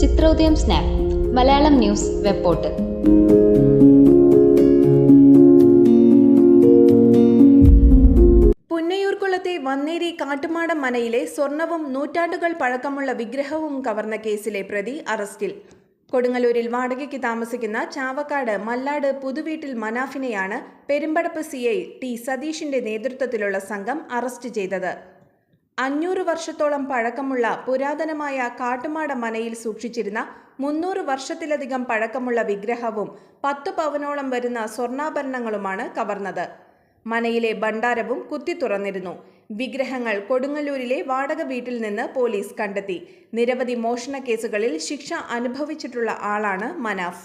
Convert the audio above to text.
Chithrodayam snap Malayalam news web portal പുന്നയൂർക്കുളത്തെ Vanneri Kattumadam മനയിലെ സ്വർണവും നൂറ്റാണ്ടുകൾ പഴക്കമുള്ള വിഗ്രഹവും കവർന്ന കേസിലെ പ്രതി അറസ്റ്റിൽ. കൊടുങ്ങല്ലൂരിൽ വാടകയ്ക്ക് താമസിക്കുന്ന ചാവക്കാട് മല്ലാട് പുതുവീട്ടിൽ മനാഫിനെയാണ് പെരുമ്പടപ്പ് സി ഐ ടി സതീഷിന്റെ നേതൃത്വത്തിലുള്ള സംഘം അറസ്റ്റ് ചെയ്തത്. അഞ്ഞൂറ് വർഷത്തോളം പഴക്കമുള്ള പുരാതനമായ കാട്ടുമാട മനയിൽ സൂക്ഷിച്ചിരുന്ന മുന്നൂറ് വർഷത്തിലധികം പഴക്കമുള്ള വിഗ്രഹവും പത്ത് പവനോളം വരുന്ന സ്വർണാഭരണങ്ങളുമാണ് കവർന്നത്. മനയിലെ ഭണ്ഡാരവും കുത്തി തുറന്നിരുന്നു. വിഗ്രഹങ്ങൾ കൊടുങ്ങല്ലൂരിലെ വാടക വീട്ടിൽ നിന്ന് പോലീസ് കണ്ടെത്തി. നിരവധി മോഷണ കേസുകളിൽ ശിക്ഷ അനുഭവിച്ചിട്ടുള്ള ആളാണ് മനാഫ്.